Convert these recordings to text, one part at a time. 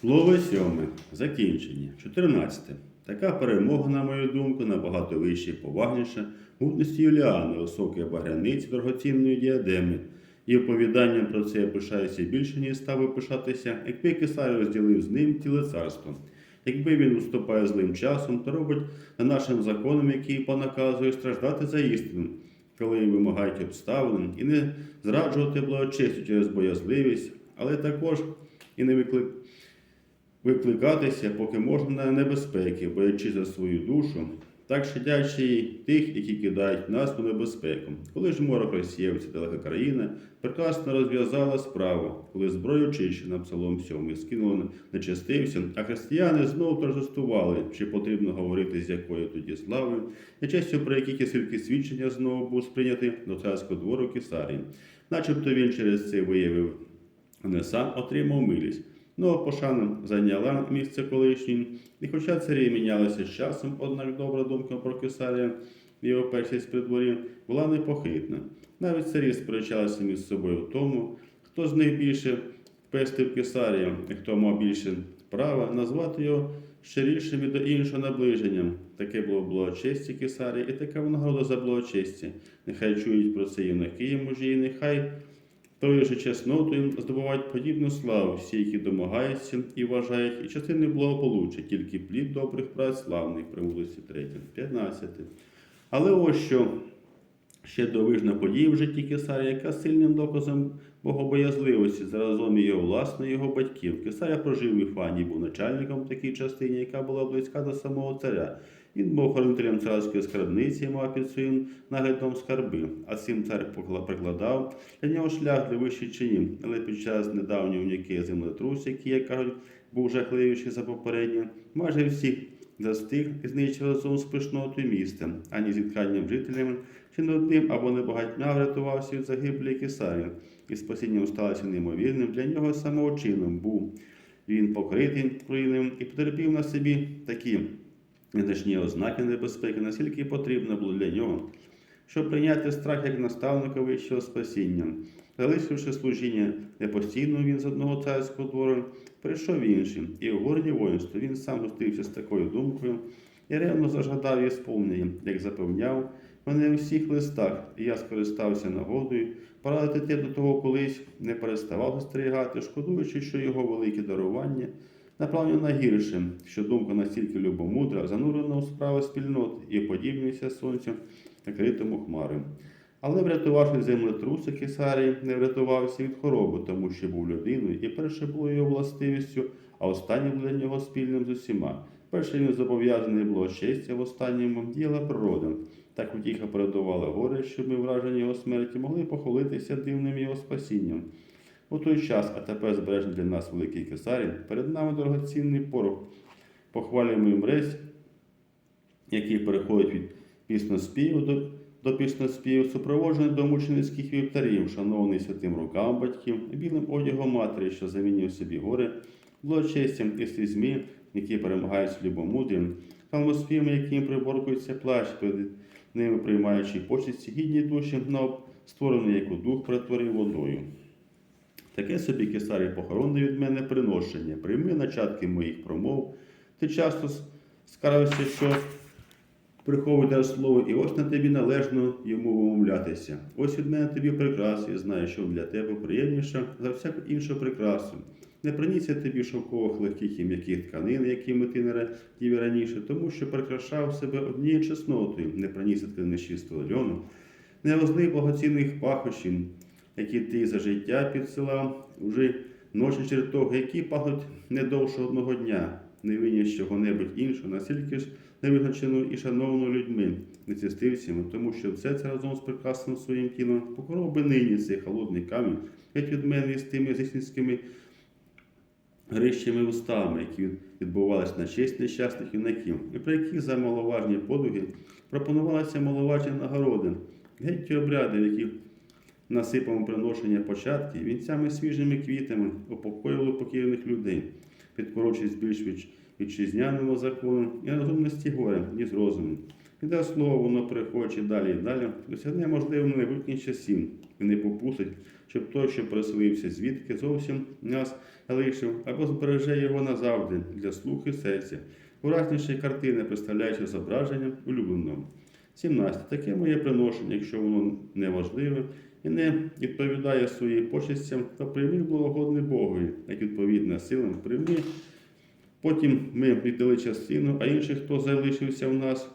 Слово сьоме. Закінчення. 14. Така перемога, на мою думку, набагато вища і поважніша гутності Юліани, високої багряниці дорогоцінної діадеми. І оповіданням про це я пишаюся більше, ніж став пишатися, якби кесар розділив з ним ціле царство. Якби він уступає злим часом, то робить за нашим законом, який понаказує страждати за істину, коли вимагають обставин, і не зраджувати благочестю через боязливість, але також і не виклик викликатися, поки можна на небезпеки, боячи за свою душу, так щадячи й тих, які кидають нас у небезпеку. Коли ж морок розсіявся далека країна, прекрасно розв'язала справу, коли зброю чищена псалом 7 скинула нечестився, а християни знову торжествували, чи потрібно говорити, з якою тоді славою, і честю, про які кисильки свідчення знову був сприйнятий до царського двору Кесарії. Начебто він через це виявив не сам отримав милість. Нова пошана зайняла місце колишнім, і хоча царі мінялися з часом, однак добра думка про Кесарія і його першість при дворі була непохитна. Навіть царі сперечалися між собою в тому, хто з них більше пестив Кесарія, і хто мав більше права назвати його щирішим і до іншого наближенням. Таке було благочесті Кесарія, і така винагорода за благочесті. Нехай чують про це юнаки і мужі, і нехай Тою же чеснотою здобувають подібну славу всі, які домагаються і вважають, і частини благополуччя, тільки плід добрих праць славних, премудрості 3, 15. Але ось що ще довижна подія в житті Кесаря, яка сильним доказом богобоязливості заразом його власної його батьків. Кесаря прожив в Іфані, був начальником такій частині, яка була близька до самого царя. Він був охоронителем царської скарбниці, мав під своїм наглядом скарби, а цим цар прикладав для нього шлях для вищих чинів. Але під час недавнього уніки землетрус, який, як кажуть, був жахливіший за попереднє, майже всіх застиг і знищив разом з пишнотою міста, ані зітканням жителями, чи не одним або не багатьма врятувався від загиблі Кесарія, і спасінням сталося неймовірним для нього самого чином був. Він покритий руїнами і потерпів на собі такі незначні ознаки небезпеки, наскільки потрібно було для нього, щоб прийняти страх як наставника вищого спасіння. Залишивши служіння не постійно він з одного царського двору, прийшов інший, і у горні воїнство він сам зустрівся з такою думкою і ревно зажадав її сповнення, як запевняв мене у всіх листах, і я скористався нагодою порадити те до того колись не переставав застерігати, шкодуючи, що його велике дарування направлено на гірше, що думка настільки любомудра, занурена у справи спільноти і подібнюється сонцю, накритому хмарою. Але врятувавши землетрусу Кесарії, не врятувався від хвороби, тому що був людиною, і перше було його властивістю, а останнє для нього спільним з усіма. Перше він зобов'язаний було честя, в останньому діяла природа. Так утіха передувала горе, щоб ми вражені його смерті могли похвалитися дивним його спасінням. У той час, а тепер збережений для нас великий кесарій, перед нами дорогоцінний порох. Похвалюємо їм ресь, який переходить від пісноспіву до, до пісноспіву, супроводжений до мученицьких вівтарів, шанований святим рукам батьків, білим одягом матері, що замінює собі горе, благочестям і слізьми, які перемагають любомудрям, палмоспівами, яким приборкується плащ, перед ними приймаючи почесті гідні душі, но створений, як у дух перетворив водою. Таке собі кесарі похоронне від мене приношення. Прийми начатки моїх промов. Ти часто с- скарався, що приховує слово, і ось на тобі належно йому вимовлятися. Ось від мене тобі прикраси, і знаю, що для тебе приємніше за всяку іншу прикрасу. Не приніся тобі шовкових легких і м'яких тканин, якими ти не радів раніше, тому що прикрашав себе однією чеснотою, не приніс тканини чистого льону, не возли благоцінних пахощів, які ти за життя підсилав уже ночі через того, які пахнуть не довше одного дня, не виніс чого-небудь іншого, настільки ж невизначену і шановану людьми, нецістивцями, тому що все це разом з прекрасним своїм тілом покоров би нині цей холодний камінь, геть від мене з тими зісницькими грищими устами, які відбувалися на честь нещасних юнаків, і про які за маловажні подвиги пропонувалися маловажні нагороди, геть ті обряди, яких насипано приношення початків, вінцями свіжими квітами упокоїли покірних людей, підкорочуючись більш вітчизняному закону і розумності горя, ніж розуму. І те слово воно приходить далі і далі, досягне можливо на майбутніх часів і не попустить, щоб той, що переселився звідки зовсім нас лишив, або збереже його назавжди для слуху серця, уразніші картини, представляючи зображення улюбленого. 17. Таке моє приношення, якщо воно неважливе і не відповідає своїм почестям, то прийми благогодне Богові, як відповідна силам прийми. Потім ми віддали частину, а інших, хто залишився в нас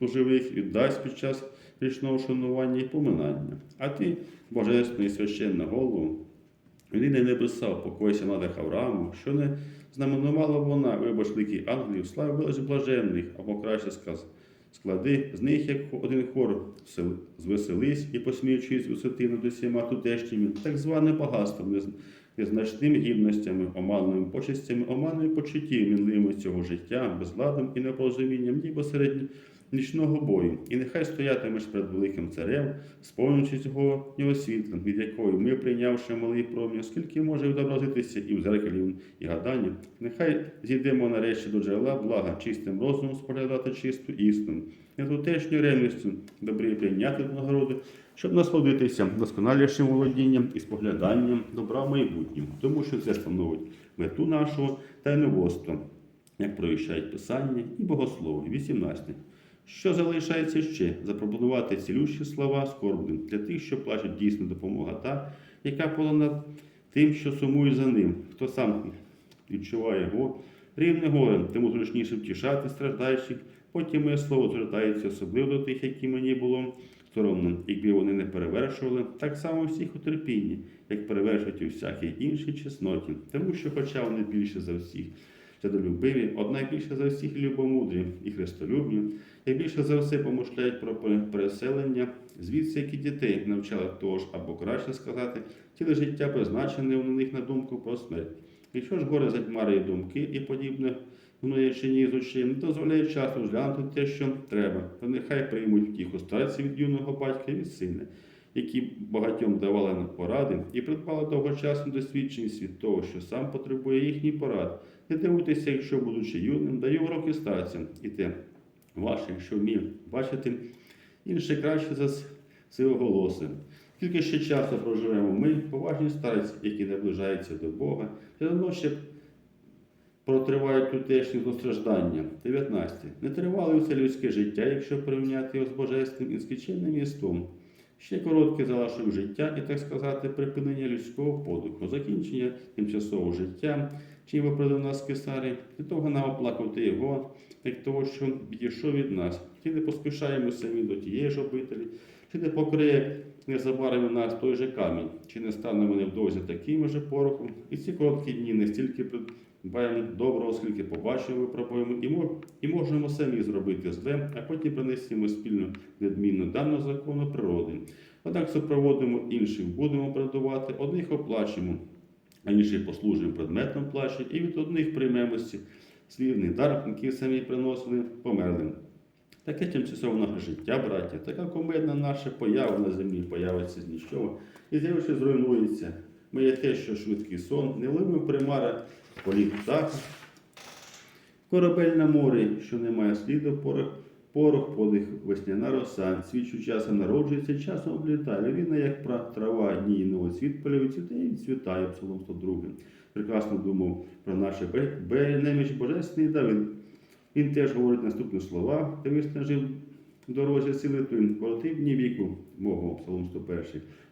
у, живих, віддасть під час річного шанування і поминання. А ти, божественний священна голову, Він небеса, покойся над Аврааму, що не знаменувала вона, вибач великий ангелів, слави велич блаженних, або краще сказ. Склади з них, як один хор, сел- звеселись і посміючись висоти над усіма тутешніми, так званим багатством, нез- незначними гідностями, оманними почестями, оманними почуттів, мінливими цього життя, безладом і непорозумінням, ніби серед нічного бою. І нехай стоятимеш перед великим царем, сповнюючи цього нього світлом, від якої ми, прийнявши малий промінь, скільки може відобразитися і в зеркалі, і гаданні, нехай зійдемо нарешті до джерела блага, чистим розумом споглядати чисту істину, нетутешню ревністю, добрі прийняти до нагороди, щоб насолодитися досконалішим володінням і спогляданням добра в майбутньому, тому що це становить мету нашого тайноводства, як провіщають Писання і богослови. 18. Що залишається ще? Запропонувати цілющі слова скорбним для тих, що плачуть дійсна допомога та, яка полона тим, що сумує за ним, хто сам відчуває його рівне горе, тому зручніше втішати страждаючих. Потім моє слово звертається особливо до тих, які мені було соромно, якби вони не перевершували, так само всіх у терпінні, як перевершують у всякій іншій чесноті, тому що, хоча вони більше за всіх чадолюбиві, однак більше за всіх любомудрі і христолюбні, і більше за все помишляють про переселення, звідси які дітей навчали того ж, або краще сказати, ціле життя призначене у них на думку про смерть. Якщо ж горе затьмарює думки і подібне гноячині з очей, не дозволяє часу зглянути те, що треба, то нехай приймуть втіху старці від юного батька і від сина, які багатьом давали поради і придбали довгочасну досвідченість від того, що сам потребує їхній порад. Не дивуйтеся, якщо, будучи юним, даю уроки старцям, і те ваше, якщо вмію бачити, інше краще за с- сивоголосим. Скільки ще часу проживемо ми, поважні старці, які наближаються до Бога, все одно ще протривають тутешні злостраждання. 19. Не тривали усе людське життя, якщо порівняти його з божественним і скіченним єством. Ще коротке залишив життя і, так сказати, припинення людського подиху, закінчення тимчасового життя, чим виправдав нас кесарі, для того нам оплакувати його, як того, що відійшов від нас. Чи не поспішаємо самі до тієї ж обителі, чи не покриє незабаром нас той же камінь, чи не станемо невдовзі таким же порохом. І ці короткі дні не стільки придбаємо доброго, скільки побачимо, випробуємо, і, мо- і можемо самі зробити зле, а потім принесемо спільно відмінно даного закону природи. Однак супроводимо інших, будемо передувати, одних оплачемо, а інших послужимо предметом плачі, і від одних приймемося слівний дар, який самі приносили померлим. Таке тимчасове наше життя, браття, така комедна наша поява на землі появиться з нічого, і з'явивши зруйнується. Ми є те, що швидкий сон, нелими примара, політ птаха, корабель на морі, що не має сліду, порох, порох, подих, весняна роса, свічу часом народжується, часом облітає. Людина, як пра- трава, дні новий світ полює, цвіте і відцвітає, Псалом 102. Прекрасно думав про наше неміч Божественний Давид. Він теж говорить наступні слова, ти виснажив дорозі сили твоїм, короти дні віку мого, Псалом 101.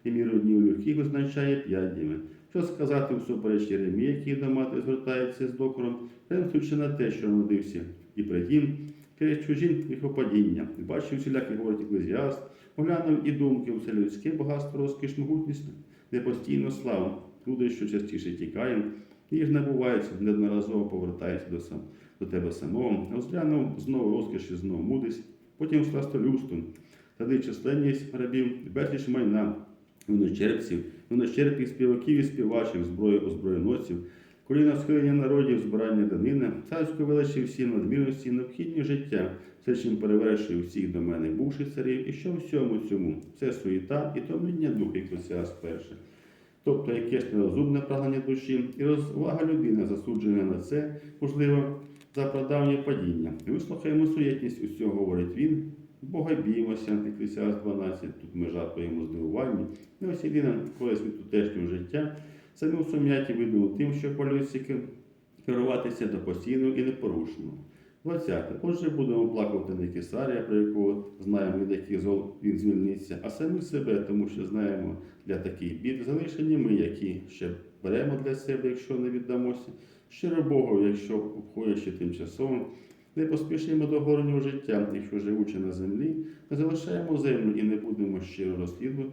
І міру днів людських визначає п'ять днями. Що сказати всупереч Єремії, який до мати звертається з докором, перенесучи на те, що народився, і притім, через чужі гріхопадіння. Бачив всілякі говорить еклезіаст, оглянув і думки, все людське багатство, розкіш, могутність, непостійну славу. Люди, що частіше тікають, і ж набуваються, неодноразово повертаються до, сам, до тебе самого, розглянув знову розкіш і знову мудрість, потім сластолюбство, тоді численність рабів, безліч майна, виночерпців, виночерпів, співаків і співачів, зброї озброєносців, коліна схилення народів, збирання данина, царської величі всі надмірності, необхідні життя, все, чим перевершує всіх до мене бувших царів, і що всьому цьому, це суєта і томління духа, як Осіас перше. Тобто якесь нерозумне прагнення душі і розвага людини засуджена на це, можливо, за прадавнє падіння. І вислухаємо суєтність усього, говорить він, Бога біймося, Еклесіаст 12, тут ми жартуємо здивуванні. Ось єдина користь від тутешнього життя, самі в сум'яті видно тим, що полюється керуватися до постійного і непорушного. 20. Отже, будемо плакати не кесаря, про якого знаємо, від яких зол він звільниться, а самі себе, тому що знаємо для таких бід залишені ми, які ще беремо для себе, якщо не віддамося, щиро Богу, якщо обходячи тимчасово, не поспішимо до горнього життя, якщо живучи на землі, ми залишаємо землю і не будемо щиро розслідувати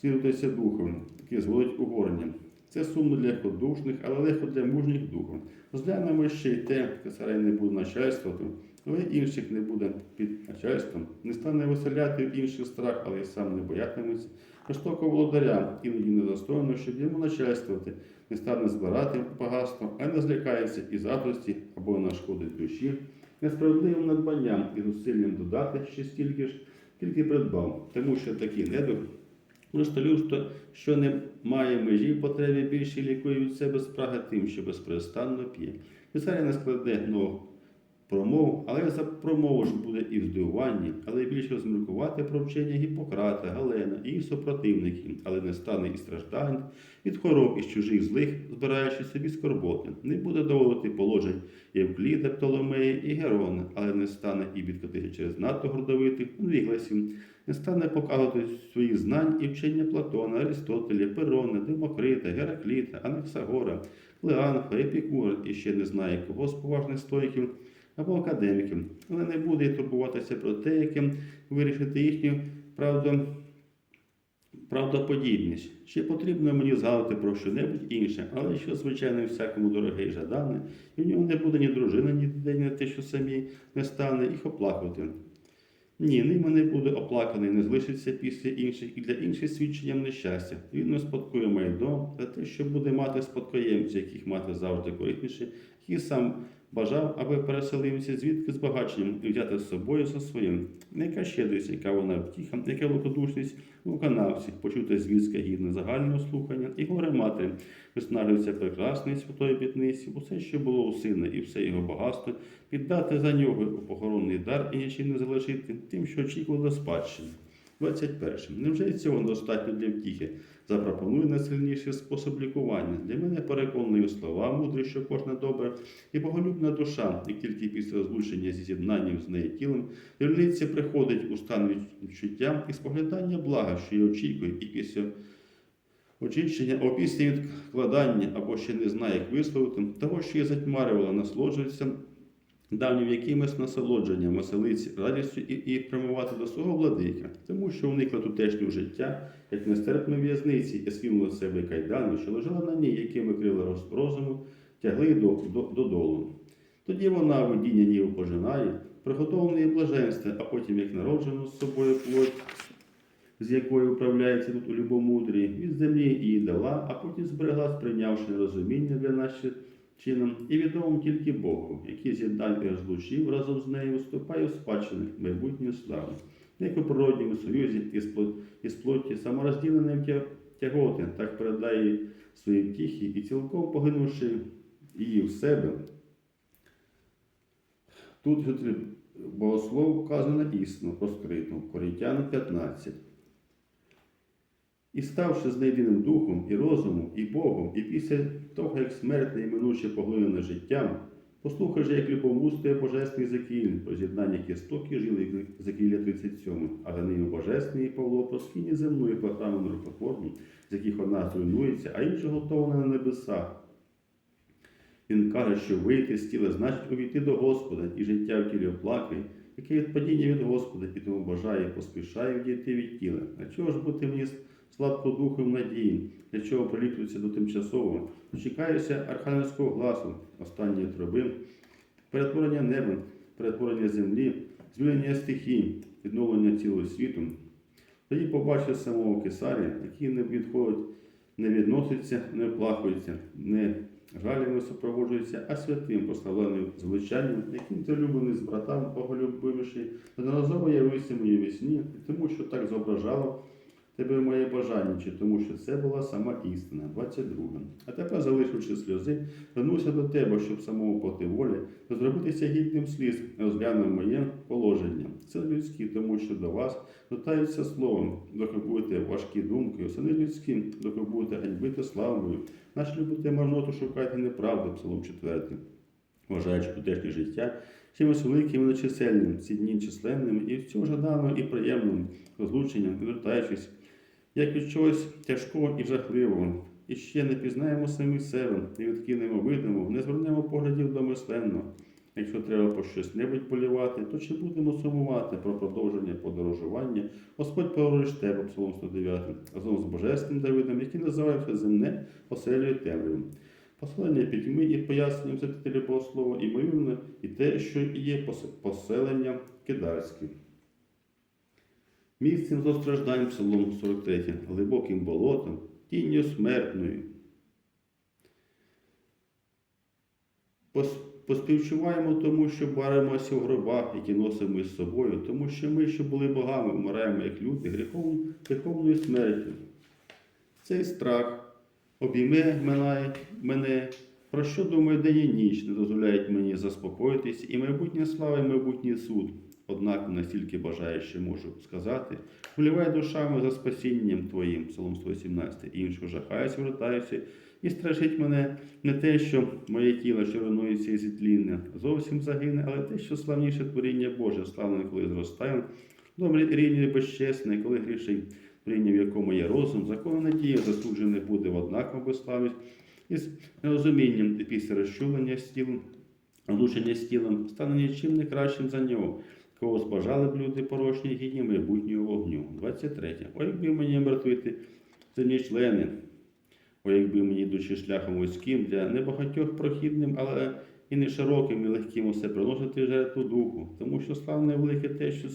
слідуватися духом, який зводить угорення. Це сумно для легкодушних, але легко для мужніх духом. Розглянемо ще й те, царей не буде начальствувати, але інших не буде під начальством, не стане виселяти в інших страх, але й сам не боятиметься. Жорстокого володаря іноді недостойно, щоб йому начальствувати, не стане збирати багатство, а не злякається і задрості або нашкодить душі, несправедливим надбанням і зусиллям додати ще стільки ж, скільки придбав, тому що такий недух Просто людство, що не має межі потреби більше лікує від себе спраги тим, що безперестанно п'є. Писаря не складе нових промов, але за промову ж буде і в здивуванні, але більше розміркувати про вчення Гіппократа, Галена і їх супротивників, але не стане і страждань від хвороб із чужих злих, збираючи собі скорботи. Не буде доводити положень Євкліда, Птоломея і Герона, але не стане і відкотити через надто гордовитих невігласів, не стане показувати свої знань і вчення Платона, Аристотеля, Перона, Демокрита, Геракліта, Анаксагора, Леанфа, Епікура і ще не знає кого з поважних стоїків або академіків, але не буде турбуватися про те, яким вирішити їхню правду, правдоподібність. Ще потрібно мені згадати про що-небудь інше, але що, звичайно, всякому дороге і жадане, і в нього не буде ні дружини, ні дітей, ні те, що самі не стане, їх оплакувати. Ні, ними не буде оплаканий, не залишиться після інших і для інших свідченням нещастя. Він не спадкує майдом за те, що буде мати спадкоємців, яких мати завжди корисніше, який сам бажав, аби переселився звідки збагаченням і взяти з собою за своїм. Яка щедрість, яка вона втіха, яка великодушність виконавці, почута звістка гідна загального слухання, і горе матері, виснажується прекрасний святої бітниці, усе, що було у сина, і все його багатство, піддати за нього у похоронний дар і нічим не залишити тим, що очікував до спадщини. 21. Невже й цього недостатньо для втіхи? Запропоную найсильніший спосіб лікування. Для мене переконливі слова, мудрі, що кожна добра і боголюбна душа, як тільки після розлучення зі з'єднанням з нею тілом, вільниця приходить у стан відчуття і споглядання блага, що її очікує, і після очищення, а після відкладання або ще не знає, як висловити, того, що її затьмарювала, насолоджується давнім якимось насолодженням, веселиці, радістю і, і прямувати до свого владика, тому що уникла тутешнього життя, як нестерпної в'язниці, і скинула себе кайдани, що лежала на ній, якими крила роз- розуму, тягли до, до, додолу. Тоді вона видіння ніби пожинає, приготовлене блаженство, а потім як народжену з собою плоть, з якою управляється тут у любомудрі, від землі її дала, а потім зберегла, сприйнявши нерозуміння для наших чином, і відомим тільки Богу, який з'єднав і розлучив разом з нею, вступає в спадщини майбутньої слави. Як у природньому союзі із плот- плоті саморозділеним тя- тяготи, так передає свої втіхи і цілком погинувши її в себе. Тут богослов вказано істину розкриту, Коринтян 15. І ставши знайденим духом і розумом, і Богом, і після того, як смертне і минуче поглинене життям, послухай же, як любомуствує Божественний Закіль, про з'єднання кісток і жили Закілля 37, а за ними Божественний Павло про скині земної програми нерукотворні, з яких одна зруйнується, а інша готована на небесах. Він каже, що вийти з тіла значить увійти до Господа, і життя в тілі оплакує, яке від падіння від Господа, і тому бажає, поспішає відійти від тіла. А чого ж бути мені слабкодухом надії, для чого приліплюється до тимчасового? Чекаюся архангельського гласу, останньої труби, перетворення неба, перетворення землі, звільнення стихій, відновлення цілого світу. Тоді побачив самого кесаря, який не відходить, не відноситься, не оплакується, не жалями супроводжується, а святим прославленим звичайним, яким ти люблений з братам поголюбивши, неодноразово явився мені вісні, тому що так зображало тебе моє бажання, чи тому що це була сама істина. 22. А тепер, залишивши сльози, вернуся до тебе, щоб самому поти волі, зробитися гідним сліз, розглянув моє положення. Це людські, тому що до вас звертаються словом, доки будете важкі думки, не людські, доки будете ганьбити славою. Наш любите марноту, шукайте неправду, Псалом 4. Вважаючи тутешнє життя чимось великим і нечисельним, ці дні численним і всього жаданим і приємним розлученням, відвертаючись, як від чогось тяжкого і жахливого. І ще не пізнаємо самі себе, і відкинемо видимо, не звернемо поглядів домисленно. Якщо треба по щось небудь полювати, то чи будемо сумувати про продовження подорожування? Господь поруч тебе, Псалом 109, разом з Божественним Давидом, який називався земне оселею темрявою. Послання пітьми і поясненням святителя Богослова, і мирне, і те, що є пос- поселення кидарське. Місцем зостраждань Псалом 43, глибоким болотом, тінню смертною. Пос- Поспівчуваємо тому, що баримося в гробах, які носимо із собою, тому що ми, що були богами, вмираємо як люди гріхом, гріховною смертю. Цей страх обійме мене, про що думаю день і ніч, не дозволяють мені заспокоїтись, і майбутня слава, і майбутній суд. Однак настільки бажаю, що можу сказати, вливай душами за спасінням Твоїм, Псалом 117, іншого жахаюся, вертаюся, і стражить мене не те, що моє тіло, що руйнується і зітлінне, зовсім загине, але те, що славніше творіння Боже, славне, коли зростає, добре рівні безчесне, коли грішить, творіння, в якому є розум, закону надія засуджений буде в однаково безславість, із нерозумінням після розчулення з тілом, розлучення з тілом, стане нічим не кращим за нього. Кого збажали б люди порожні, гідні майбутнього вогню. 23. О, якби мені мертвити земні члени, о, якби мені йдучи шляхом вузьким, для небагатьох прохідним, але і не широким і легким усе приносити жертву духу, тому що славне велике те, що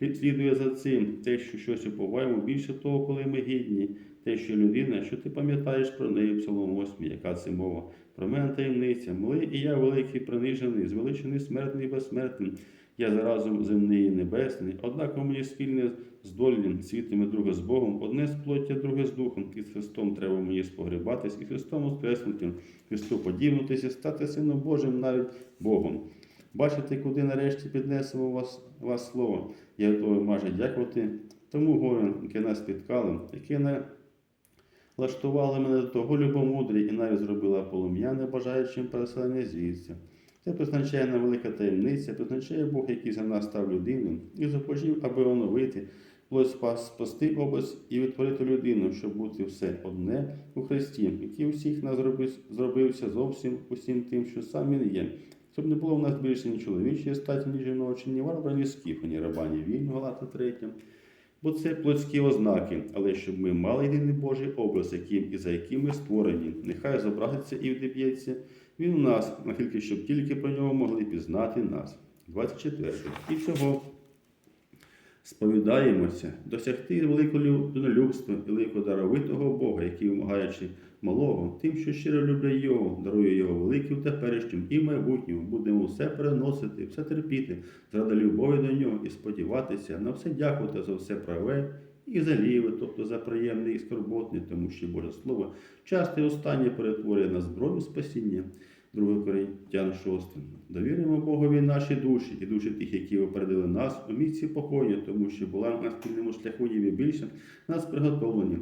слідує за цим, те, що щось уповаємо, більше того, коли ми гідні, те, що людина, що ти пам'ятаєш про неї, Псалом 8, яка це мова. Про мене таємниця, милий і я великий, принижений, звеличений смертний і безсмертним. Я заразом земний і небесний, однак у мені спільне з долем, світом і друге з Богом, одне з плоття, друге з духом, і з Христом треба мені спогребатись, і Христом воскреснути, Христу подібнутися, стати Сином Божим, навіть Богом. Бачите, куди нарешті піднесемо вас, вас слово. Я готовий майже дякувати тому горю, яке нас спіткало, яке не влаштувало мене до того любомудрі і навіть зробила полум'яне, бажаючим переселення звідси. Це призначає велика таємниця, призначає Бог, який за нас став людину, і захотів, аби оновити, спас, спасти образ і відтворити людину, щоб бути все одне у Христі, який усіх нас зробив, зробився зовсім усім тим, що сам він є. Щоб не було в нас більше ні чоловічої статі, ні жіночої, ні варвара, ні скіфа, ні раба, ні вільного Галата 3. Бо це плотські ознаки, але щоб ми мали єдиний Божий образ, яким і за яким ми створені, нехай зобразиться і вдиб'ється він у нас, наскільки щоб тільки про нього могли пізнати нас. 24. І всього сповідаємося, досягти великого людинолюбства, великого даровитого Бога, який, вимагаючи малого, тим, що щиро люблять Його, дарує Його великим теперішнім і майбутньому, будемо все переносити, все терпіти, заради любові до нього і сподіватися на все дякувати за все праве і за ліве, тобто за приємне і скорботне, тому що Боже Слово часто і останнє перетворює на зброю спасіння. 2 Коринтян 6. Довіримо Богові наші душі і душі тих, які опередили нас у місці покою, тому що була на спільному шляху ніби більше нас приготовлені.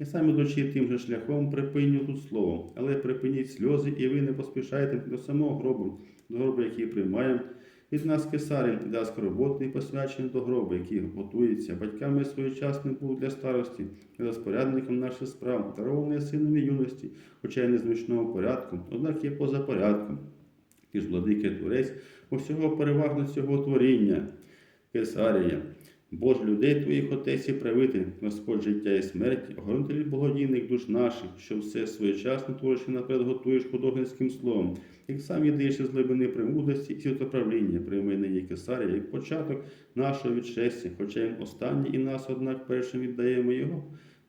І саме дочі тим же шляхом припиню тут слово, але припиніть сльози, і ви не поспішайте до самого гробу, до гробу, який приймаємо від нас кесарем для скорботний посвячений до гроба, який готується батьками своєчасним був для старості і розпорядником наших справ, дарований сином і юності, хоча й незначного порядку, однак є поза порядком. І ж владики творець усього переважно цього творіння, Кесарія. Бож людей твоїх отець і правитель, Господь життя і смерті, огорнитель благодійних душ наших, що все своєчасно твориш і наперед готуєш художницьким словом, як сам єдиш із глибини премудрості і світоправління, прийми нині Кесарія, як початок нашого відшестя, хоча їм останній і нас, однак, першим віддаємо його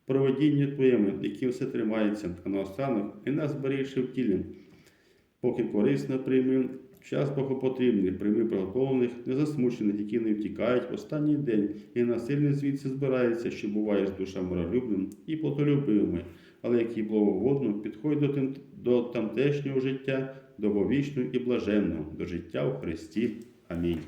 проводінню Твоєму, яким все тримається, а наостанок і нас берігши в тілі, поки корисно прийми Час богопотрібний, прийми приготовлених, незасмучених, які не втікають в останній день, і насильний звідси збирається, що буває з душа миролюбним і плотолюбивими, але які благоводно підходять до, тим, до тамтешнього життя, довговічного і блаженного, до життя у Христі. Амінь.